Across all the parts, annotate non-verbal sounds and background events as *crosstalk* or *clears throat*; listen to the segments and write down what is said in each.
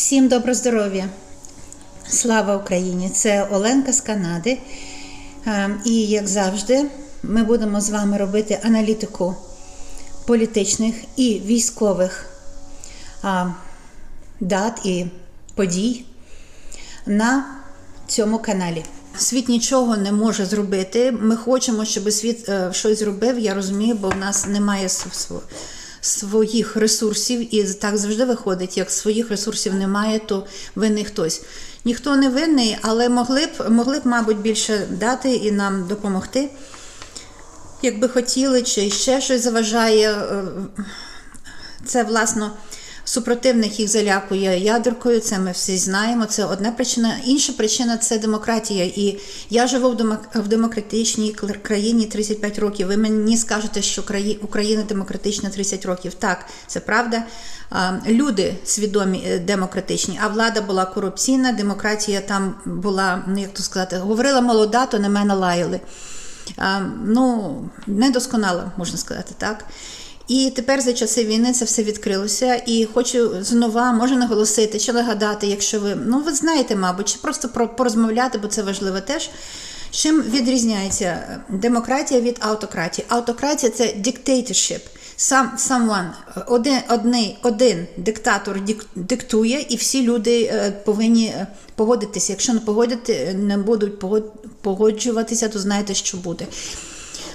Всім добро здоров'я! Слава Україні! Це Оленка з Канади. Е, І як завжди, ми будемо з вами робити аналітику політичних і військових дат і подій на цьому каналі. Світ нічого не може зробити. Ми хочемо, щоб світ е, щось зробив. Я розумію, бо в нас немає своїх ресурсів, і так завжди виходить. Як своїх ресурсів немає, то винний хтось. Ніхто не винний, але могли б, могли б, мабуть, більше дати і нам допомогти. Якби хотіли, чи ще щось заважає. е, Це, власно, супротивник їх залякує ядеркою, це ми всі знаємо. Це одна причина. Інша причина це демократія. І я живу в демократичній країні 35 років. Ви мені скажете, що краї- Україна демократична 30 років. Так, це правда. Люди свідомі е, демократичні, а влада була корупційна, демократія там була, ну як то сказати, говорила молода, то на мене лаяли. Ну, недосконало, можна сказати, так. І тепер за часи війни це все відкрилося. І хочу знову може наголосити чи нагадати, якщо ви ну ви знаєте, мабуть, чи просто про порозмовляти, бо це важливо теж. Чим відрізняється демократія від автократії? Автократія це dictatorship. Сам someone, один, одний, один диктатор дик- диктує, і всі люди е, повинні е, погодитися. Якщо не погодити, не будуть погоджуватися, то знаєте, що буде.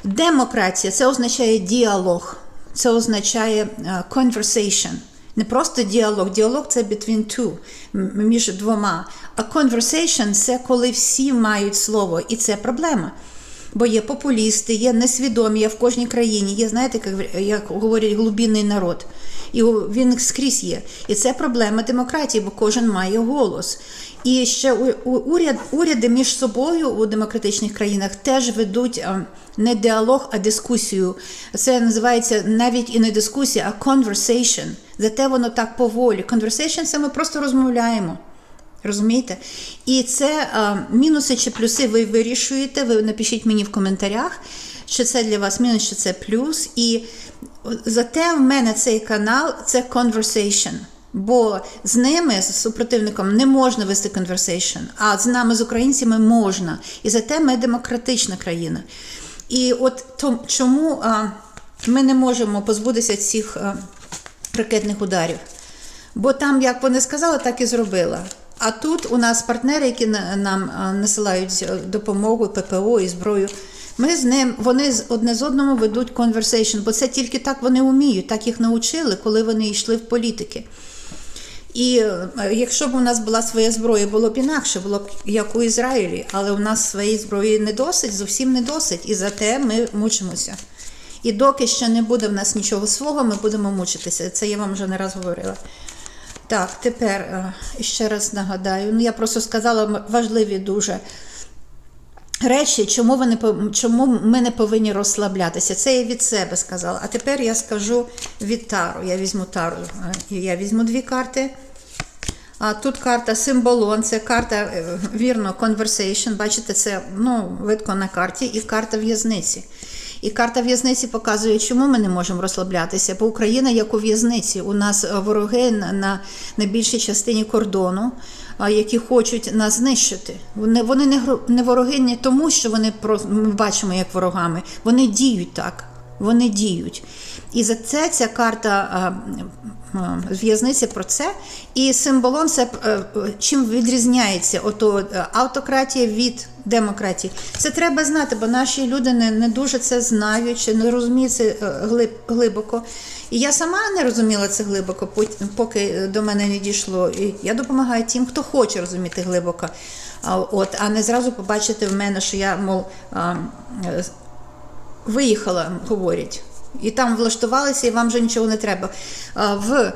Демократія це означає діалог, це означає е, conversation. Не просто діалог. Діалог це between two, між двома. А conversation це коли всі мають слово, і це проблема. Бо є популісти, є несвідомі, є в кожній країні. Є, знаєте, як, як говорять, глубинний народ. І він скрізь є. І це проблема демократії, бо кожен має голос. І ще уряд, уряди між собою у демократичних країнах теж ведуть не діалог, а дискусію. Це називається навіть і не дискусія, а conversation. Зате воно так поволі. Conversation – це ми просто розмовляємо. Розумієте? І це а, мінуси чи плюси ви вирішуєте. Ви напишіть мені в коментарях, чи це для вас мінус, чи це плюс. І зате в мене цей канал це conversation. Бо з ними, з супротивником, не можна вести conversation, а з нами, з українцями, можна. І зате ми демократична країна. І от то, чому а, ми не можемо позбутися цих а, ракетних ударів? Бо там, як вони сказали, так і зробила. А тут у нас партнери, які на- нам насилають е, допомогу, ППО і зброю. Ми з ним, вони з- одне з одному ведуть conversation, бо це тільки так вони вміють, так їх навчили, коли вони йшли в політики. І е, якщо б у нас була своя зброя, було б інакше, було б як у Ізраїлі, але у нас своєї зброї не досить, зовсім не досить. І зате ми мучимося. І доки ще не буде в нас нічого свого, ми будемо мучитися. Це я вам вже не раз говорила. Так, тепер е, ще раз нагадаю. Ну, я просто сказала важливі дуже речі, чому, ви не, чому ми не повинні розслаблятися. Це я від себе сказала. А тепер я скажу від Тару. Я візьму Тару. е, Я візьму дві карти. Тут карта символон, це карта, е, вірно, conversation. Бачите, це ну, видко на карті, і карта в'язниці. І карта в'язниці показує, чому ми не можемо розслаблятися. Бо Україна як у в'язниці. У нас е, вороги на, на, на більшій частині кордону, які хочуть нас знищити. Вони, вони не, не вороги не тому, що вони ми бачимо як ворогами. Вони діють так. Вони діють. І за це ця карта в'язниці про це. І символом це е, е, чим відрізняється ото е, автократія від демократії. Це треба знати, бо наші люди не, не дуже це знають чи не розуміють це е, глиб, глибоко. І я сама не розуміла це глибоко, поки до мене не дійшло. І я допомагаю тим, хто хоче розуміти глибоко. От, а не зразу побачити в мене, що я, мов, е, виїхала, говорять, і там влаштувалися, і вам вже нічого не треба. В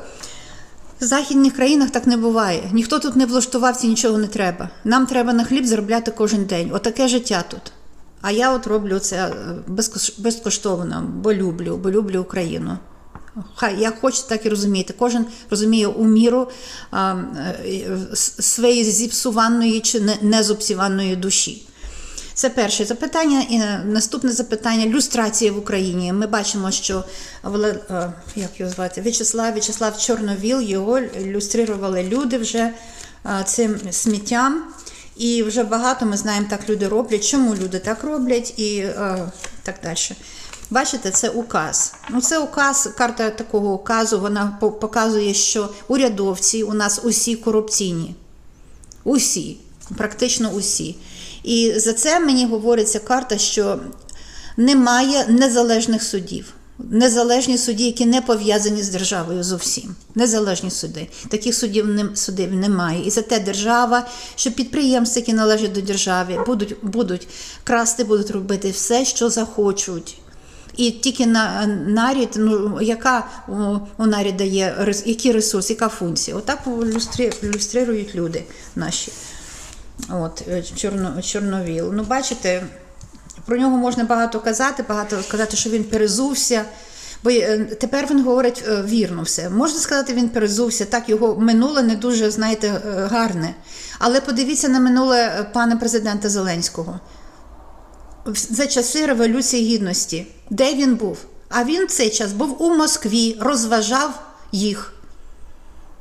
західних країнах так не буває. Ніхто тут не влаштувався, нічого не треба. Нам треба на хліб заробляти кожен день. Отаке життя тут. А я от роблю це е, безкоштовно, бо люблю, бо люблю Україну. Хай як хочете, так і розумієте. Кожен розуміє у міру а, е, своєї зіпсуваної чи не, не зіпсуваної душі. Це перше запитання. І е, наступне запитання люстрація в Україні. Ми бачимо, що е, як його звати В'ячеслав В'ячеслав Чорновіл його люстрували люди вже е, цим сміттям. І вже багато ми знаємо, так люди роблять. Чому люди так роблять і так далі. Бачите, це указ. Ну, це указ, карта такого указу. Вона показує, що урядовці у нас усі корупційні. Усі, практично усі. І за це мені говориться карта, що немає незалежних судів. Незалежні судді, які не пов'язані з державою зовсім. Незалежні суди. Таких судів, не- судів немає. І зате держава, що підприємства, які належать до держави, будуть, будуть красти, будуть робити все, що захочуть. І тільки на нарід, ну яка у, у наряда є який ресурс, яка функція? Отак люстрі, люструють люди наші. От е, Чорно, Чорновіл. Ну, бачите, про нього можна багато казати, багато казати, що він перезувся. Бо е, тепер він говорить е, вірно все. Можна сказати, він перезувся. Так, його минуле не дуже, знаєте, гарне. Але подивіться на минуле пана президента Зеленського за часи Революції Гідності. Де він був? А він цей час був у Москві, розважав їх.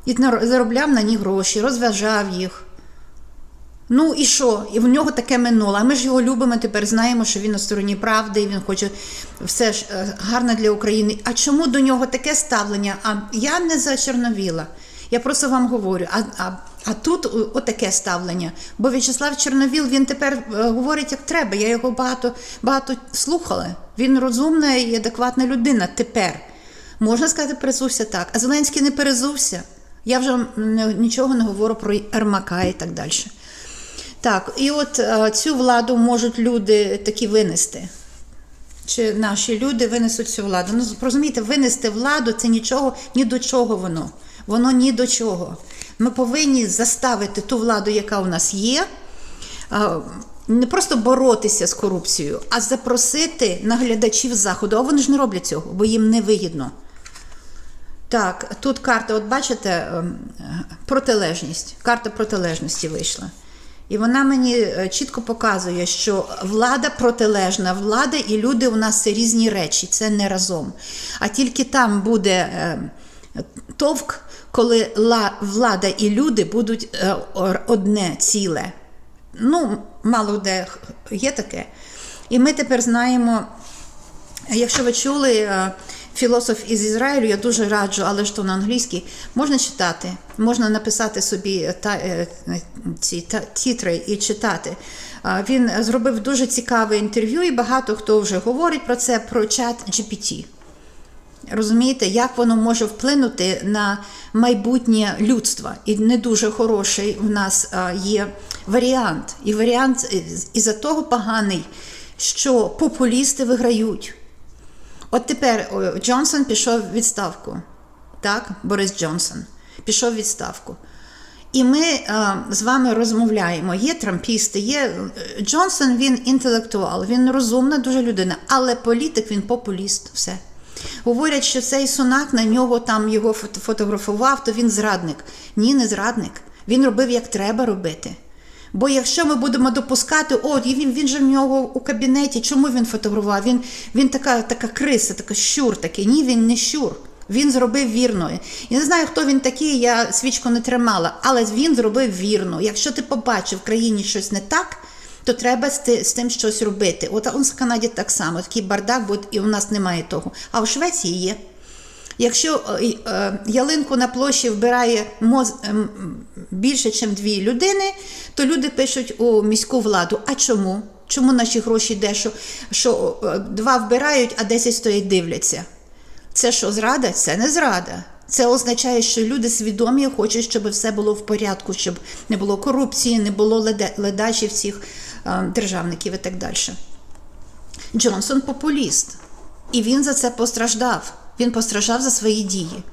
І заробляв на них гроші, розважав їх. Ну і що? І в нього таке минуле. А ми ж його любимо тепер, знаємо, що він на стороні правди, і він хоче все ж е, гарне для України. А чому до нього таке ставлення? А я не за Чорновіла. Я просто вам говорю. А, а, а тут отаке ставлення. Бо В'ячеслав Чорновіл він тепер е, говорить як треба. Я його багато, багато слухала. Він розумна і адекватна людина тепер. Можна сказати, перезувся так. А Зеленський не перезувся. Я вже нічого не говорю про Ермака і так далі. Так, і от е, цю владу можуть люди такі винести. Чи наші люди винесуть цю владу? Ну, розумієте, винести владу це нічого, ні до чого воно. Воно ні до чого. Ми повинні заставити ту владу, яка у нас є, е, не просто боротися з корупцією, а запросити наглядачів заходу. А вони ж не роблять цього, бо їм не вигідно. Так, тут карта, от бачите, ем, е, протилежність. Карта протилежності вийшла. І вона мені е, чітко показує, що влада протилежна, влада і люди у нас це різні речі, це не разом. А тільки там буде е, товк, коли влада і люди будуть е, одне ціле. Ну, мало де є таке. І ми тепер знаємо. Якщо ви чули філософ із Ізраїлю, я дуже раджу, але ж то на англійській, можна читати, можна написати собі та, е, ці та, тітри і читати. Він зробив дуже цікаве інтерв'ю, і багато хто вже говорить про це, про чат GPT. Розумієте, як воно може вплинути на майбутнє людства? І не дуже хороший в нас є варіант. І варіант із-за того поганий, що популісти виграють. От тепер Джонсон пішов в відставку. Так, Борис Джонсон пішов в відставку. І ми е, з вами розмовляємо. Є трампісти, є е, Джонсон, він інтелектуал, він розумна дуже людина, але політик він популіст. Все. Говорять, що цей сунак на нього там його фото- фотографував, то він зрадник. Ні, не зрадник. Він робив як треба робити. Бо якщо ми будемо допускати, о, він, він же в нього у кабінеті, чому він фотографував? Він, він така, така криса, така щур такий. Ні, він не щур. Він зробив вірно. Я не знаю, хто він такий, я свічку не тримала, але він зробив вірно. Якщо ти побачив в країні щось не так, то треба з, з тим щось робити. От у нас в Канаді так само, такий бардак, бо і у нас немає того. А в Швеції є. Якщо е, е, ялинку на площі вбирає ем, більше, ніж дві людини, то люди пишуть у міську владу. А чому? Чому наші гроші йде, що, е, два вбирають, а десять стоять дивляться? Це що, зрада? Це не зрада. Це означає, що люди свідомі хочуть, щоб все було в порядку, щоб не було корупції, не було леда- ледачів е, державників і так далі. Джонсон популіст. І він за це постраждав. Він постраждав за свої дії.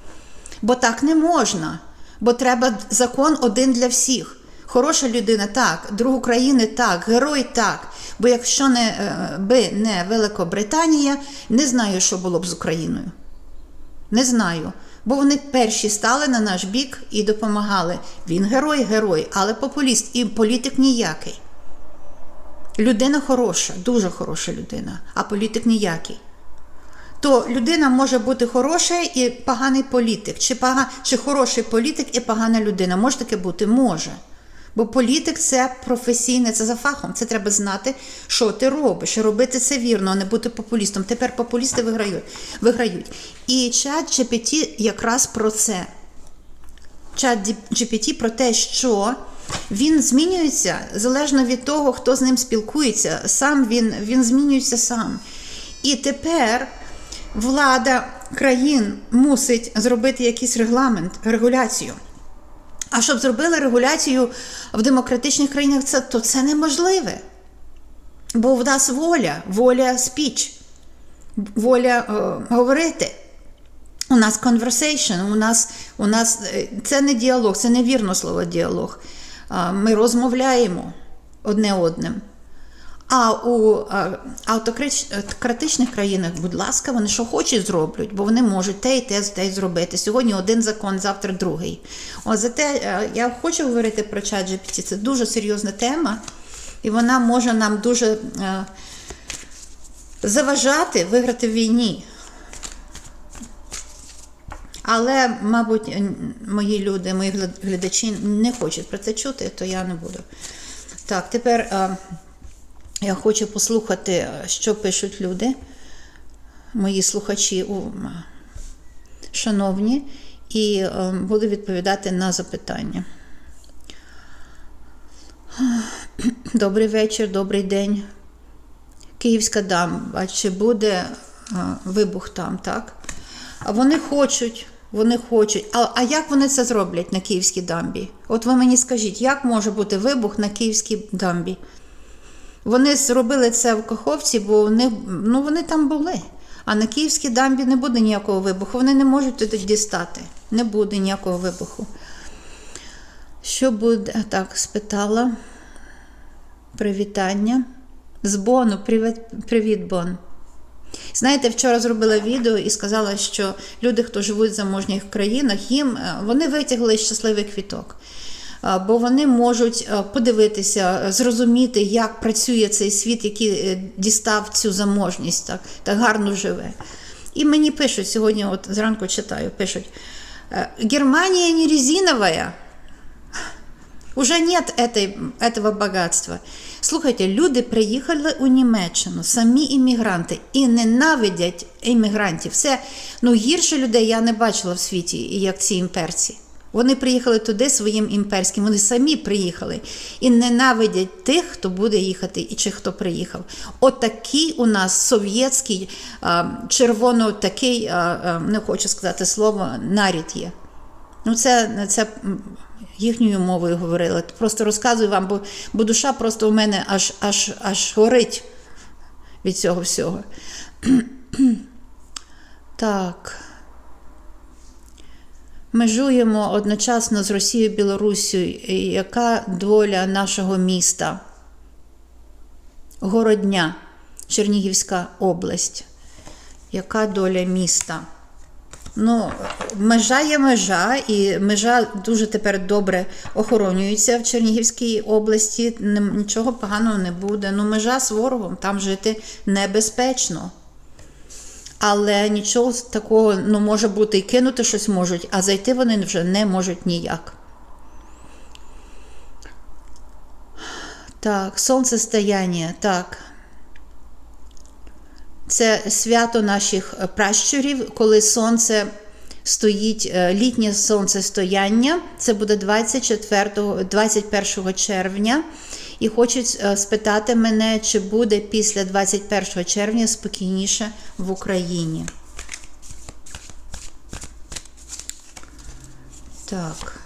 Бо так не можна. Бо треба закон один для всіх. Хороша людина так, друг України так, герой так. Бо якщо не, е, би не Великобританія, не знаю, що було б з Україною. Не знаю. Бо вони перші стали на наш бік і допомагали. Він герой, герой, але популіст і політик ніякий. людина хороша, дуже хороша людина, а політик ніякий. То людина може бути хороша і поганий політик, чи, пога, чи хороший політик і погана людина. Може таке бути? Може. Бо політик це професійне, це за фахом. Це треба знати, що ти робиш, робити це вірно, а не бути популістом. Тепер популісти виграють. виграють. І чат GPT якраз про це. Чат GPT про те, що він змінюється залежно від того, хто з ним спілкується. Сам він, він змінюється сам. І тепер влада країн мусить зробити якийсь регламент, регуляцію. А щоб зробили регуляцію в демократичних країнах, це, то це неможливе. Бо в нас воля, воля спіч, воля е, говорити. У нас conversation, у нас, у нас е, це не діалог, це не вірно слово діалог. Ми розмовляємо одне одним. А у е, автократичних країнах, будь ласка, вони що хочуть зроблять, бо вони можуть те і те, те зробити. Сьогодні один закон, завтра другий. О, зате е, я хочу говорити про чат GPT, це дуже серйозна тема, і вона може нам дуже е, заважати виграти в війні. Але, мабуть, мої люди, мої глядачі не хочуть про це чути, то я не буду. Так, тепер е, я хочу послухати, що пишуть люди, мої слухачі, шановні, і е, буду відповідати на запитання. *clears throat* Добрий вечір, добрий день. Київська дамба, чи буде вибух там, так? Вони хочуть, вони хочуть. А, а як вони це зроблять на Київській дамбі? От ви мені скажіть, як може бути вибух на Київській дамбі? Вони зробили це в Каховці, бо вони, ну, вони там були. А на Київській дамбі не буде ніякого вибуху. Вони не можуть туди дістати. Не буде ніякого вибуху. Що буде? Так, спитала. Привітання. З Бону, привіт, привіт, Бон. Знаєте, вчора зробила відео і сказала, що люди, хто живуть в заможніх країнах, їм е, вони витягли щасливий квіток. Бо вони можуть е, подивитися, е, зрозуміти, як працює цей світ, який е, дістав цю заможність, так, так гарно живе. І мені пишуть сьогодні, от зранку читаю, пишуть: Германія не резинова. Уже нет этого багатства. Слухайте, люди приїхали у Німеччину, самі іммігранти, і ненавидять іммігрантів. Це ну, гірше людей я не бачила в світі, як ці імперці. Вони приїхали туди своїм імперським, вони самі приїхали і ненавидять тих, хто буде їхати, і чи хто приїхав. Отакий у нас совєтський, червоно такий, не хочу сказати слово, нарід є. Ну, це, це їхньою мовою говорила. Просто розказую вам, бо, бо душа просто у мене аж, аж, аж горить від цього всього. *clears throat* так. Межуємо одночасно з Росією і Білоруссю. Яка доля нашого міста? Городня, Чернігівська область. Яка доля міста? Ну, межа є межа, і межа дуже тепер добре охоронюється в Чернігівській області. Нічого поганого не буде. Ну, межа з ворогом, там жити небезпечно. Але нічого такого ну, може бути і кинути щось можуть, а зайти вони вже не можуть ніяк. Так, сонцестояння, так. Це свято наших е, пращурів, коли сонце стоїть, е, літнє сонцестояння. Це буде 24, 21 червня. І хочуть е, спитати мене, чи буде після 21 червня спокійніше в Україні. Так.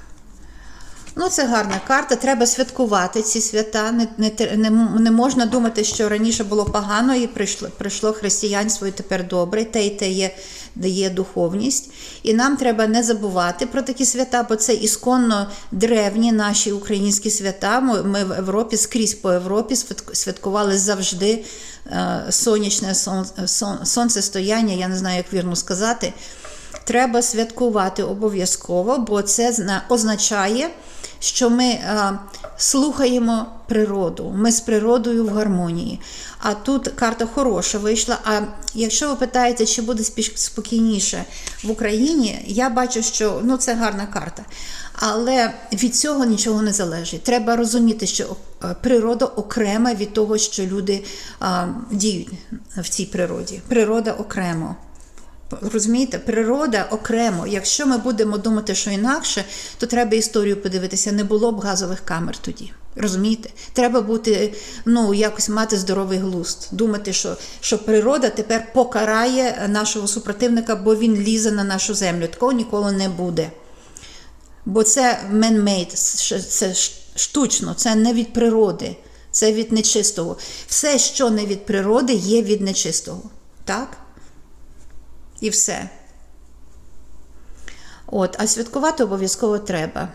Ну, це гарна карта. Треба святкувати ці свята. Не, не, не, не можна думати, що раніше було погано і прийшло, прийшло християнство і тепер добре. Те і те є, дає духовність. І нам треба не забувати про такі свята, бо це ісконно древні наші українські свята. Ми, ми в Європі скрізь по Європі святк- святкували завжди е, сонячне сон, сон, сонцестояння, я не знаю, як вірно сказати. Треба святкувати обов'язково, бо це зна- означає, що ми а, слухаємо природу, ми з природою в гармонії. А тут карта хороша вийшла. А якщо ви питаєте, чи буде спокійніше в Україні, я бачу, що ну, це гарна карта. Але від цього нічого не залежить. Треба розуміти, що е, природа окрема від того, що люди а, діють в цій природі. Природа окремо. Розумієте, природа окремо. Якщо ми будемо думати, що інакше, то треба історію подивитися. Не було б газових камер тоді. Розумієте? Треба бути, ну, якось мати здоровий глузд. Думати, що, що природа тепер покарає нашого супротивника, бо він лізе на нашу землю. Такого ніколи не буде. Бо це man-made, це штучно, це не від природи, це від нечистого. Все, що не від природи, є від нечистого. Так? І все. От, а святкувати обов'язково треба.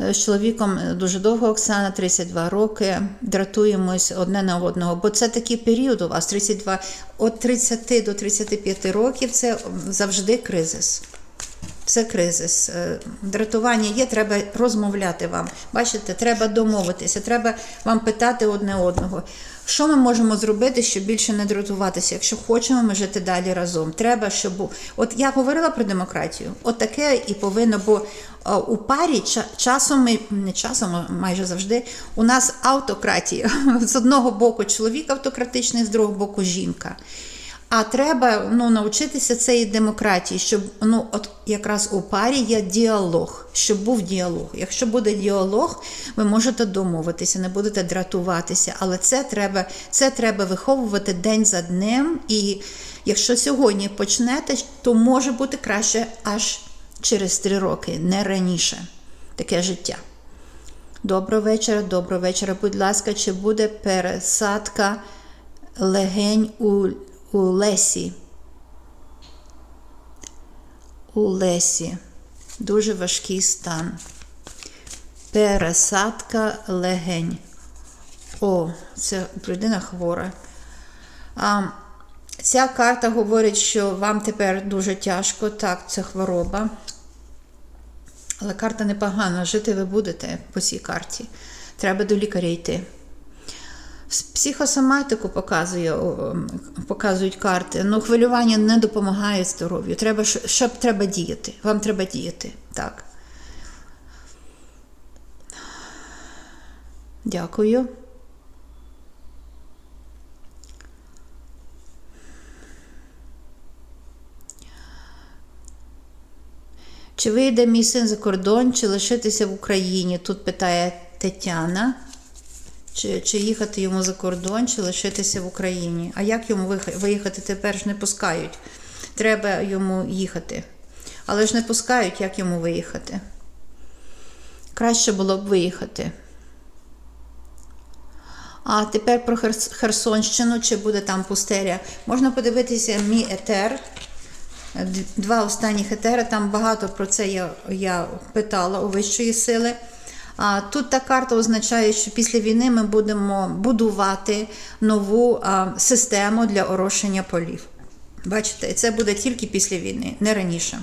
З чоловіком дуже довго Оксана, 32 роки. Дратуємось одне на одного, бо це такий період у вас 32, від 30 до 35 років це завжди кризис. Це кризис. Е, Дратування є, треба розмовляти вам. Бачите, треба домовитися, треба вам питати одне одного. Що ми можемо зробити, щоб більше не дратуватися, якщо хочемо ми жити далі разом? Треба, щоб от я говорила про демократію, от таке і повинно, бо е, у парі ча- часом ми не часом, а майже завжди у нас автократія. *laughs* З одного боку чоловік автократичний, з другого боку жінка. А треба ну, навчитися цієї демократії, щоб ну, от якраз у парі є діалог, щоб був діалог. Якщо буде діалог, ви можете домовитися, не будете дратуватися. Але це треба, це треба виховувати день за днем. І якщо сьогодні почнете, то може бути краще аж через три роки, не раніше. Таке життя. Доброго вечора, доброго вечора. Будь ласка, чи буде пересадка легень у, у Лесі? У Лесі. Дуже важкий стан. Пересадка легень. О, це людина хвора. А, ця карта говорить, що вам тепер дуже тяжко. Так, це хвороба. Але карта непогана, жити ви будете по цій карті. Треба до лікаря йти. Психосоматику показує, показують карти. Ну, хвилювання не допомагає здоров'ю. Треба, щоб треба діяти. Вам треба діяти. Так. Дякую. Чи вийде мій син за кордон, чи лишитися в Україні? Тут питає Тетяна. Чи, чи їхати йому за кордон, чи лишитися в Україні? А як йому виїхати тепер ж не пускають? Треба йому їхати. Але ж не пускають, як йому виїхати. Краще було б виїхати. А тепер про Херсонщину, чи буде там пустеля. Можна подивитися мій етер. Два останніх етери, там багато про це я, я питала у вищої сили. Тут та карта означає, що після війни ми будемо будувати нову систему для орошення полів. Бачите, і це буде тільки після війни, не раніше.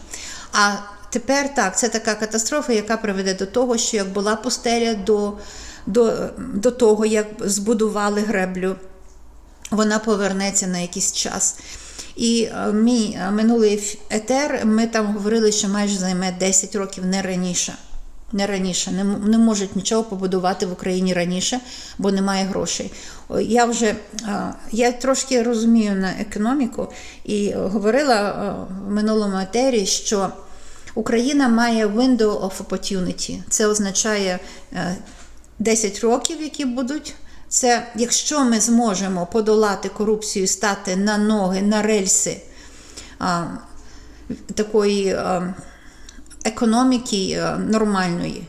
А тепер так, це така катастрофа, яка приведе до того, що як була пустеля до, до, до того, як збудували греблю, вона повернеться на якийсь час. І мій минулий етер, ми там говорили, що майже займе 10 років не раніше. Не раніше, не, не можуть нічого побудувати в Україні раніше, бо немає грошей. Я вже е, я трошки розумію на економіку і говорила е, в минулому етері, що Україна має window of opportunity. Це означає е, 10 років, які будуть. Це якщо ми зможемо подолати корупцію, стати на ноги, на рельси такої економіки нормальної,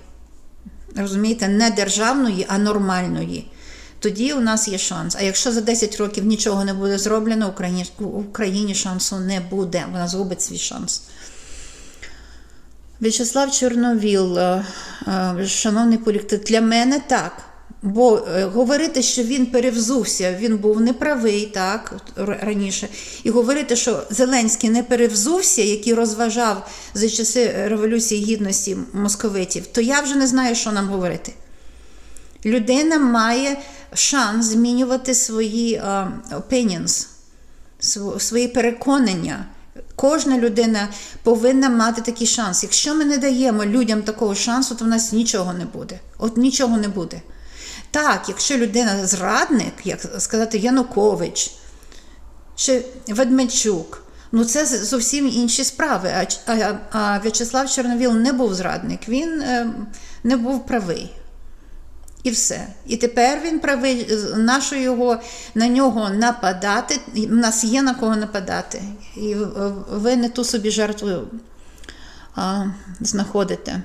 розумієте, не державної, а нормальної, тоді у нас є шанс. А якщо за 10 років нічого не буде зроблено, Україні, Україні шансу не буде. Вона згубить свій шанс. В'ячеслав Чорновіл, е, е, шановний політик, для мене так. Бо е, говорити, що він перевзувся, він був неправий, так, раніше. І говорити, що Зеленський не перевзувся, який розважав за часи Революції Гідності московитів, то я вже не знаю, що нам говорити. Людина має шанс змінювати свої е, opinions, свої переконання. Кожна людина повинна мати такий шанс. Якщо ми не даємо людям такого шансу, то в нас нічого не буде. От нічого не буде. Так, якщо людина зрадник, як сказати Янукович чи Ведмедчук, ну це зовсім інші справи. А, а, а В'ячеслав Чорновіл не був зрадник, він е, не був правий. І все. І тепер він правий, нащо його на нього нападати. У нас є на кого нападати. І е, ви не ту собі жертву а, знаходите.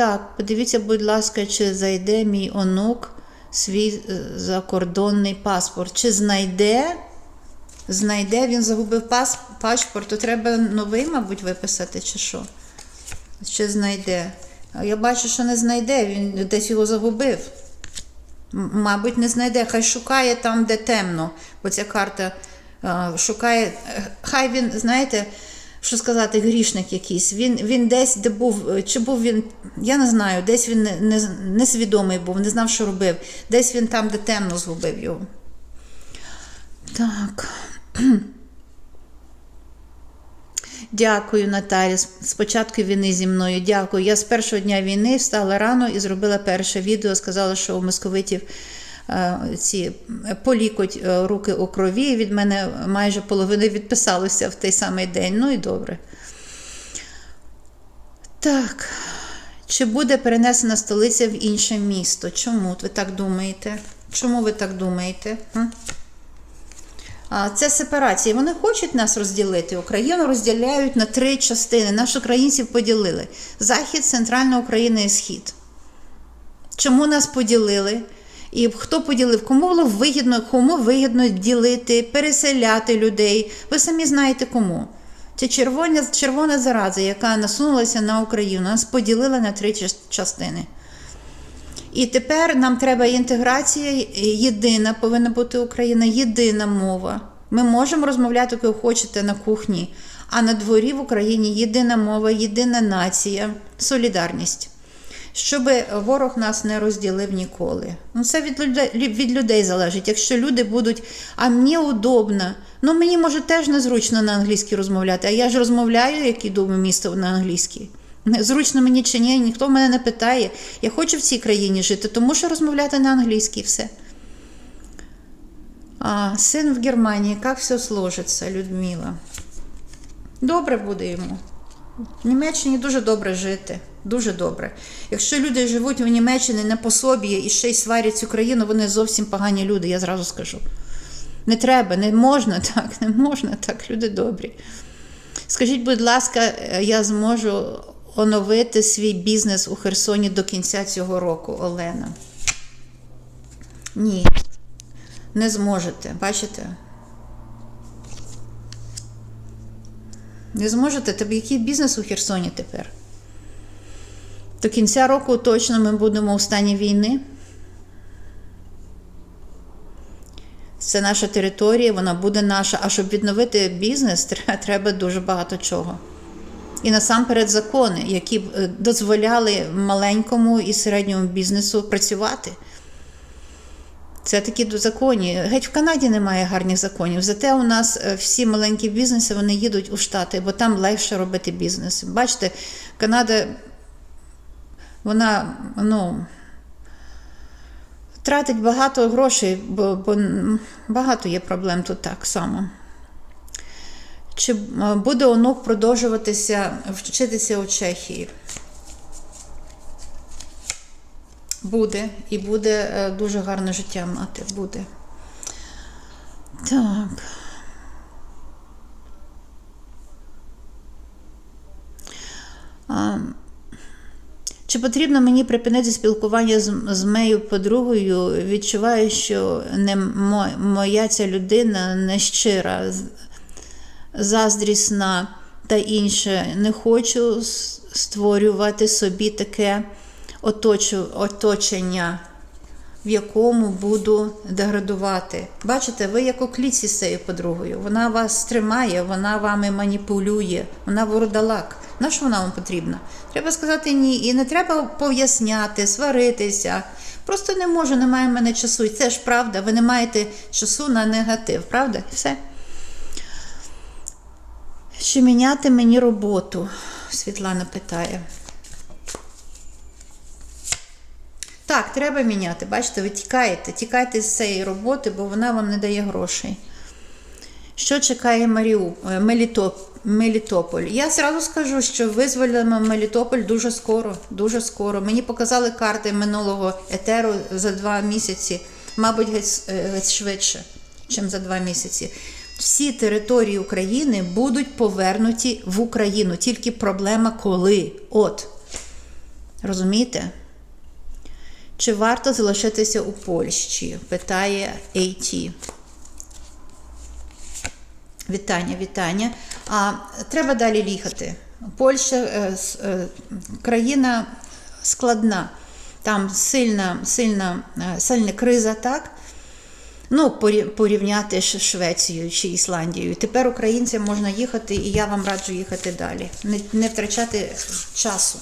Так, подивіться, будь ласка, чи зайде мій онук свій е, закордонний паспорт. Чи знайде? Знайде, він загубив пас, паспорт, то треба новий, мабуть, виписати, чи що? Чи знайде? Я бачу, що не знайде, він десь його загубив. Мабуть, не знайде. Хай шукає там, де темно, бо ця карта е, шукає. е, Хай він, знаєте, що сказати, грішник якийсь. Він, він десь, де був, чи був він, я не знаю, десь він не, не, несвідомий був, не знав, що робив. Десь він там, де темно, згубив його. Так. *clears throat* Дякую, Наталі. З з початку війни зі мною. Дякую. Я з першого дня війни встала рано і зробила перше відео. Сказала, що у московитів ці полікоть е, руки у крові. Від мене майже половина відписалося в той самий день. Ну і добре. Так. Чи буде перенесена столиця в інше місто? Чому ви так думаєте? Чому ви так думаєте? Це сепарація. Вони хочуть нас розділити. Україну розділяють на три частини. Нас українців поділили: Захід, Центральна Україна і Схід. Чому нас поділили? І хто поділив? Кому було вигідно, кому вигідно ділити, переселяти людей? Ви самі знаєте кому. Це червона, червона зараза, яка насунулася на Україну, нас поділила на три частини. І тепер нам треба інтеграція єдина, повинна бути Україна, єдина мова. Ми можемо розмовляти, коли хочете, на кухні, а на дворі в Україні єдина мова, єдина нація, солідарність. Щоб ворог нас не розділив ніколи. Ну, це від людей, від людей залежить. Якщо люди будуть, а мені удобно, ну мені може теж незручно на англійській розмовляти, а я ж розмовляю, як іду в місто на англійській. Зручно мені чи ні, ніхто мене не питає. Я хочу в цій країні жити, тому що розмовляти на англійській все. А, син в Германії, як все сложиться, Людмила. Добре буде йому. В Німеччині дуже добре жити. Дуже добре. Якщо люди живуть в Німеччині на пособі і ще й сварять цю країну, вони зовсім погані люди, я зразу скажу. Не треба, не можна *laughs* так, не можна так, люди добрі. Скажіть, будь ласка, е, я зможу оновити свій бізнес у Херсоні до кінця цього року, Олена? Ні, не зможете, бачите? Не зможете? Тобі який бізнес у Херсоні тепер? До кінця року точно ми будемо у стані війни. Це наша територія, вона буде наша. А щоб відновити бізнес, *laughs* треба дуже багато чого. І насамперед закони, які е, дозволяли маленькому і середньому бізнесу працювати. Це такі закони. Геть в Канаді немає гарних законів. Зате у нас е, всі маленькі бізнеси вони їдуть у Штати, бо там легше робити бізнес. Бачите, Канада, вона, ну. Тратить багато грошей, бо, бо багато є проблем тут так само. Чи е, буде онук продовжуватися вчитися у Чехії? Буде. І буде е, дуже гарне життя мати. Буде. Так. А, чи потрібно мені припинити спілкування з, з моєю подругою? Відчуваю, що не мо, моя ця людина нещира, з- заздрісна та інше. Не хочу створювати собі таке оточення, в якому буду деградувати. Бачите, ви як у клітці з цією подругою. Вона вас тримає, вона вами маніпулює, вона вородалак. На що вона вам потрібна? Треба сказати ні. І не треба поясняти, сваритися. Просто не можу, немає в мене часу. І це ж правда, ви не маєте часу на негатив, правда? Все. Чи міняти мені роботу? Світлана питає. Так, треба міняти. Бачите, ви тікаєте, тікайте з цієї роботи, бо вона вам не дає грошей. Що чекає Маріу... е, Мелітоп... Мелітополь? Я зразу скажу, що визволимо Мелітополь дуже скоро. Дуже скоро. Мені показали карти минулого етеру за два місяці, мабуть, геть, е, швидше, ніж за два місяці. Всі території України будуть повернуті в Україну. Тільки проблема коли? От. Розумієте? Чи варто залишитися у Польщі? питає AT. Вітання, вітання. А треба далі їхати. Польща е, е, країна складна. Там сильна, сильна, е, сильна криза, так? Ну, порівняти з Швецією чи Ісландією. Тепер українцям можна їхати, і я вам раджу їхати далі. Не, не втрачати часу.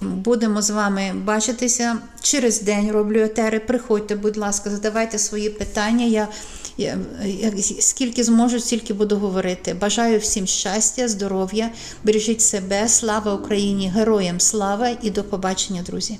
Будемо з вами бачитися через день. Роблю етери. Приходьте, будь ласка, задавайте свої питання. Я, я, я скільки зможу, стільки буду говорити. Бажаю всім щастя, здоров'я, бережіть себе, слава Україні, героям слава і до побачення, друзі.